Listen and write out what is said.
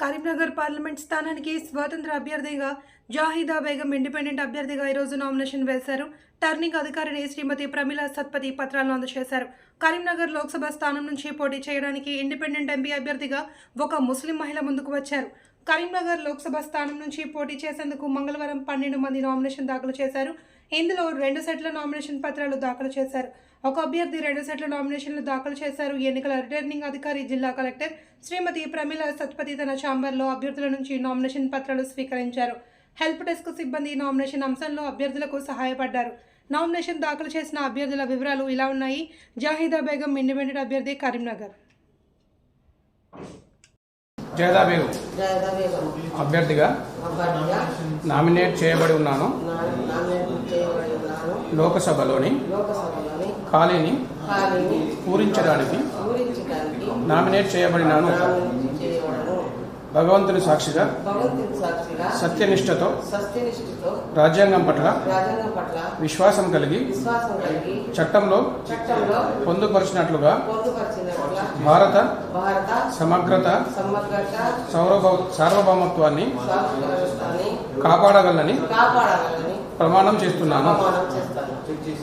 Karimnagar parliament స్థానానికి స్వతంత్ర అభ్యర్థిగా జాహిదా బేగం ఇండిపెండెంట్ అభ్యర్థిగా ఈరోజు నామినేషన్ వేశారు. టర్నింగ్ అధికారిని శ్రీమతి ప్రమిళ సత్పతి పత్రాలను అందజేశారు. కరీంనగర్ లోక్సభ స్థానం నుంచి పోటీ చేయడానికి ఇండిపెండెంట్ ఎంపీ అభ్యర్థిగా ఒక ముస్లిం మహిళ ముందుకు వచ్చారు. కరీంనగర్ లోక్సభ స్థానం నుంచి పోటీ చేసేందుకు మంగళవారం పన్నెండు మంది నామినేషన్ దాఖలు చేశారు. ఇందులో రెండు సెట్ల నామినేషన్ పత్రాలు దాఖలు చేశారు. ఒక అభ్యర్థి రెండు సెట్ల నామినేషన్లు దాఖలు చేశారు. ఎన్నికల రిటర్నింగ్ అధికారి జిల్లా కలెక్టర్ శ్రీమతి ప్రమిళ సత్పతి తన ఛాంబర్లో అభ్యర్థుల నుంచి నామినేషన్ పత్రాలు స్వీకరించారు. హెల్ప్ డెస్క్ సిబ్బంది నామినేషన్ అంశంలో అభ్యర్థులకు సహాయపడ్డారు. నామినేషన్ దాఖలు చేసిన అభ్యర్థుల వివరాలు ఇలా ఉన్నాయి. జాహిదా బేగం ఇండిపెండెంట్ అభ్యర్థి కరీంనగర్. జయదా బేగం. అభ్యర్థిగా నామినేట్ చేయబడి ఉన్నాను నా- నామినేట్ చేయబడి ఉన్నాను లోకసభలోని ఖాళీని పూరించడానికి నామినేట్ చేయబడినాను. భగవంతుని సాక్షిగా సత్యనిష్టతో సత్యనిష్ఠతో రాజ్యాంగం పట్ల విశ్వాసం కలిగి చట్టంలో పొందుపరిచినట్లుగా భారత సమగ్రత సార్వభౌమత్వాన్ని కాపాడగలని ప్రమాణం చేస్తున్నాను. você disse.